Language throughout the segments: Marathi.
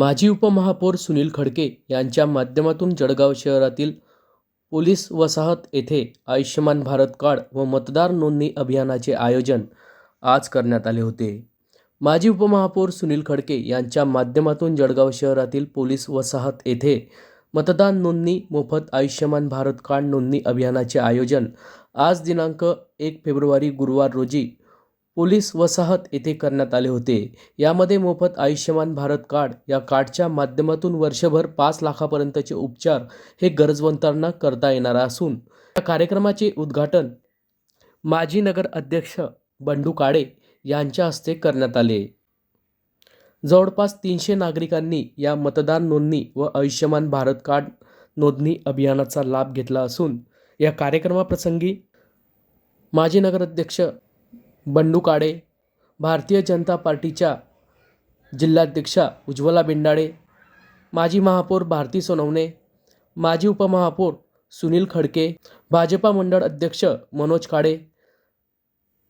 माजी उपमहापौर सुनील खडके यांच्या माध्यमातून जळगाव शहरातील पोलीस वसाहत येथे आयुष्यमान भारत कार्ड व मतदार नोंदणी अभियानाचे आयोजन आज करण्यात आले होते. माजी उपमहापौर सुनील खडके यांच्या माध्यमातून जळगाव शहरातील पोलीस वसाहत येथे मतदान नोंदणी मोफत आयुष्यमान भारत कार्ड नोंदणी अभियानाचे आयोजन आज दिनांक एक फेब्रुवारी गुरुवार रोजी पोलीस वसाहत येथे करण्यात आले होते. यामध्ये मोफत आयुष्यमान भारत कार्ड या कार्डच्या माध्यमातून वर्षभर पाच लाखापर्यंतचे उपचार हे गरजवंतांना करता येणार असून या कार्यक्रमाचे उद्घाटन माजी नगर अध्यक्ष बंडू काळे यांच्या हस्ते करण्यात आले. जवळपास तीनशे नागरिकांनी या मतदान नोंदणी व आयुष्यमान भारत कार्ड नोंदणी अभियानाचा लाभ घेतला असून या कार्यक्रमाप्रसंगी माजी नगराध्यक्ष बंडू काळे भारतीय जनता पार्टीच्या जिल्हाध्यक्षा उज्ज्वला बेंडाळे माजी महापौर भारती सोनवणे माजी उपमहापौर सुनील खडके भाजपा मंडळ अध्यक्ष मनोज काळे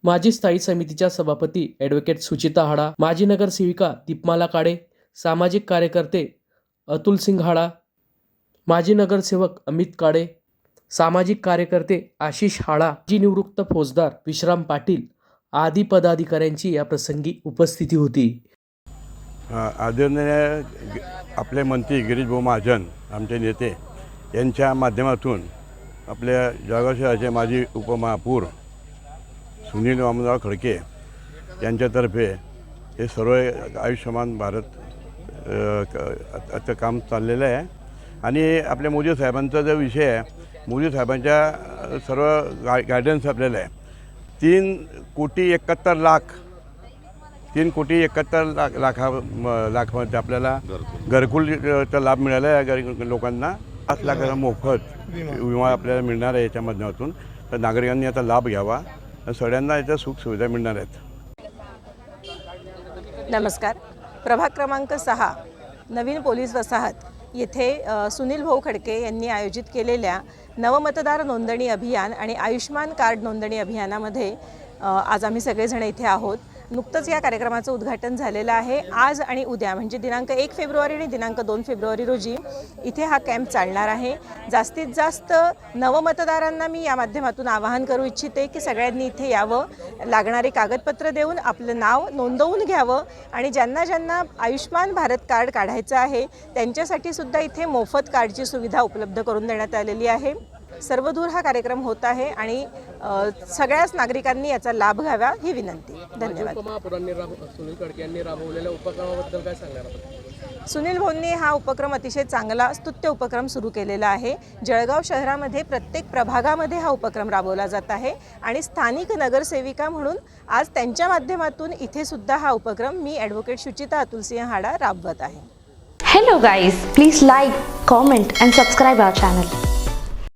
माजी स्थायी समितीच्या सभापती ॲडव्होकेट सुचिता हाडा माजी नगरसेविका दीपमाला काळे सामाजिक कार्यकर्ते अतुल सिंग हाडा माजी नगरसेवक अमित काळे सामाजिक कार्यकर्ते आशिष हाडा जी निवृत्त फौजदार विश्राम पाटील आदी पदाधिकाऱ्यांची या प्रसंगी उपस्थिती होती. आदरणीय आपले मंत्री गिरीश भाऊ महाजन आमचे नेते यांच्या माध्यमातून आपल्या जळगाव शहराचे माजी उपमहापौर सुनील वामनराव खडके यांच्यातर्फे हे सर्व आयुष्यमान भारत आता काम चाललेलं आहे. आणि आपल्या मोदी साहेबांचा जो विषय आहे मोदी साहेबांच्या सर्व गा गायडन्स आपल्याला आहे. तीन कोटी एकाहत्तर लाख तीन कोटी एकाहत्तर लाख लाखा म- लाखामध्ये आपल्याला घरकुलचा लाभ मिळाला आहे गरीब लोकांना. पाच लाखाचा मोफत विमा. आपल्याला मिळणार आहे याच्या माध्यमातून तर नागरिकांनी याचा लाभ घ्यावा. आणि सगळ्यांना याच्या सुखसुविधा मिळणार आहेत. नमस्कार. प्रभाग क्रमांक सहा नवीन पोलीस वसाहत. येथे सुनील भाऊ खडके यांनी आयोजित केलेल्या नवमतदार नोंदणी अभियान आणि आयुष्मान कार्ड नोंदणी अभियानामध्ये आज आम्ही सगळेजण इथे आहोत. नुकतंच या कार्यक्रमाचं उद्घाटन झालेलं आहे. आज आणि उद्या म्हणजे दिनांक एक फेब्रुवारी आणि दिनांक दोन फेब्रुवारी रोजी इथे हा कॅम्प चालणार आहे. जास्तीत जास्त नवमतदारांना मी या माध्यमातून आवाहन करू इच्छिते की सगळ्यांनी इथे यावं लागणारे कागदपत्र देऊन आपलं नाव नोंदवून घ्यावं आणि ज्यांना ज्यांना आयुष्मान भारत कार्ड काढायचं आहे त्यांच्यासाठी सुद्धा इथे मोफत कार्डची सुविधा उपलब्ध करून देण्यात आलेली आहे. सर्वदूर हा कार्यक्रम होत आहे आणि सगळ्याच नागरिकांनी याचा लाभ घ्यावा ही विनंती. धन्यवाद. सुनील खडके यांनी राबवलेल्या उपक्रमाबद्दल काय सांगणार आपण? सुनील भाऊंनी हा उपक्रम अतिशय चांगला स्तुत्य उपक्रम सुरू केलेला आहे. जळगाव शहरामध्ये प्रत्येक प्रभागामध्ये हा उपक्रम राबवला जात आहे आणि स्थानिक नगरसेविका म्हणून आज त्यांच्या माध्यमातून इथे सुद्धा हा उपक्रम मी ॲडव्होकेट शुचिता अतुलसिंह हाडा राबवत आहे. Hello guys, please like, comment and subscribe our channel.